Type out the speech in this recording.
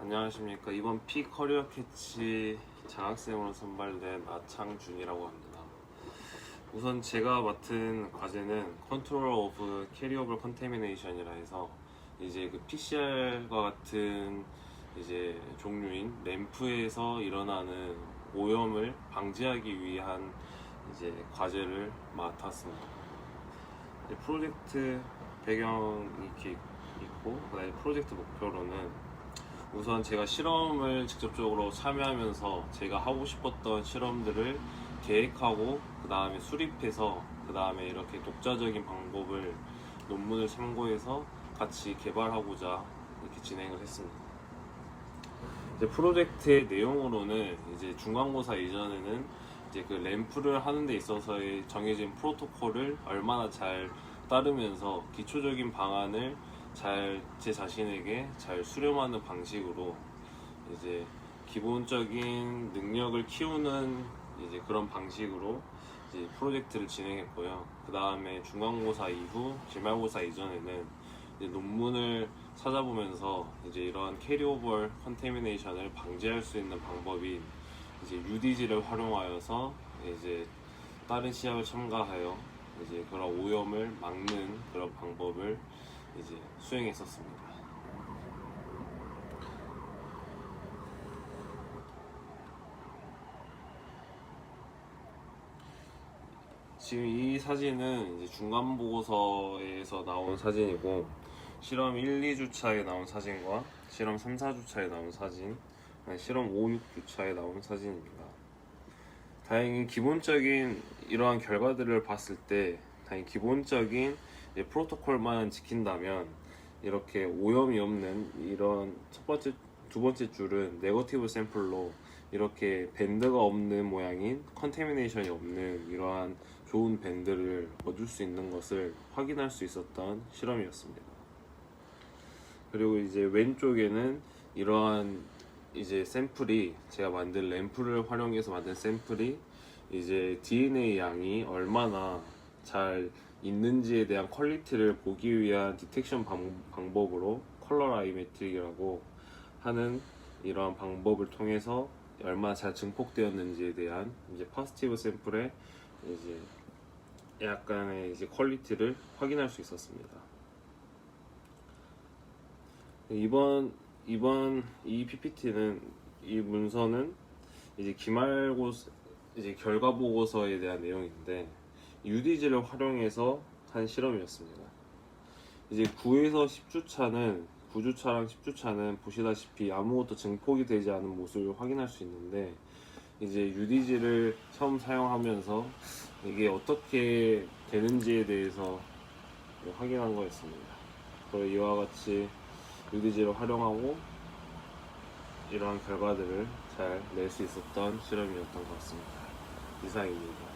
안녕하십니까 이번 피 커리어 캐치 장학생으로 선발된 나창준이라고 합니다. 우선 제가 맡은 과제는 컨트롤 오브 캐리어블 컨테미네이션이라 해서 이제 그 PCR과 같은 이제 종류인 램프에서 일어나는 오염을 방지하기 위한 이제 과제를 맡았습니다. 프로젝트 배경이 있고 그다음에 프로젝트 목표로는 우선 제가 실험을 직접적으로 참여하면서 제가 하고 싶었던 실험들을 계획하고 그 다음에 수립해서 그 다음에 이렇게 독자적인 방법을 논문을 참고해서 같이 개발하고자 이렇게 진행을 했습니다. 이제 프로젝트의 내용으로는 이제 중간고사 이전에는 이제 그 램프를 하는 데 있어서의 정해진 프로토콜을 얼마나 잘 따르면서 기초적인 방안을 잘 제 자신에게 잘 수렴하는 방식으로 이제 기본적인 능력을 키우는 이제 그런 방식으로 이제 프로젝트를 진행했고요. 그 다음에 중간고사 이후 기말고사 이전에는 논문을 찾아보면서 이제 이러한 캐리오버 컨테미네이션을 방지할 수 있는 방법인 이제 UDG를 활용하여서 이제 다른 시합을 참가하여 이제 그런 오염을 막는 그런 방법을 이제 수행했었습니다. 지금 이 사진은 이제 중간 보고서에서 나온 사진이고 실험 1, 2주차에 나온 사진과 실험 3, 4주차에 나온 사진, 실험 5, 6주차에 나온 사진입니다. 다행히 기본적인 이러한 결과들을 봤을 때 다행히 기본적인 프로토콜만 지킨다면 이렇게 오염이 없는 이런 첫 번째 두 번째 줄은 네거티브 샘플로 이렇게 밴드가 없는 모양인 컨테미네이션이 없는 이러한 좋은 밴드를 얻을 수 있는 것을 확인할 수 있었던 실험이었습니다. 그리고 이제 왼쪽에는 이러한 이제 샘플이 제가 만든 램프를 활용해서 만든 샘플이 이제 DNA 양이 얼마나 잘 있는지에 대한 퀄리티를 보기 위한 디텍션 방, 방법으로 컬러 라이메트릭이라고 하는 이러한 방법을 통해서 얼마나 잘 증폭되었는지에 대한 이제 파스티브 샘플의 이제 약간의 이제 퀄리티를 확인할 수 있었습니다. 이번 이번 이 PPT는 이 문서는 이제 기말고 이제 결과 보고서에 대한 내용인데 UDG를 활용해서 한 실험이었습니다. 이제 9에서 10주차는 9주차랑 10주차는 보시다시피 아무것도 증폭이 되지 않은 모습을 확인할 수 있는데 이제 UDG를 처음 사용하면서 이게 어떻게 되는지에 대해서 확인한 거였습니다. 그리고 이와 같이 UDG를 활용하고 이러한 결과들을 잘 낼 수 있었던 실험이었던 것 같습니다. 이상입니다.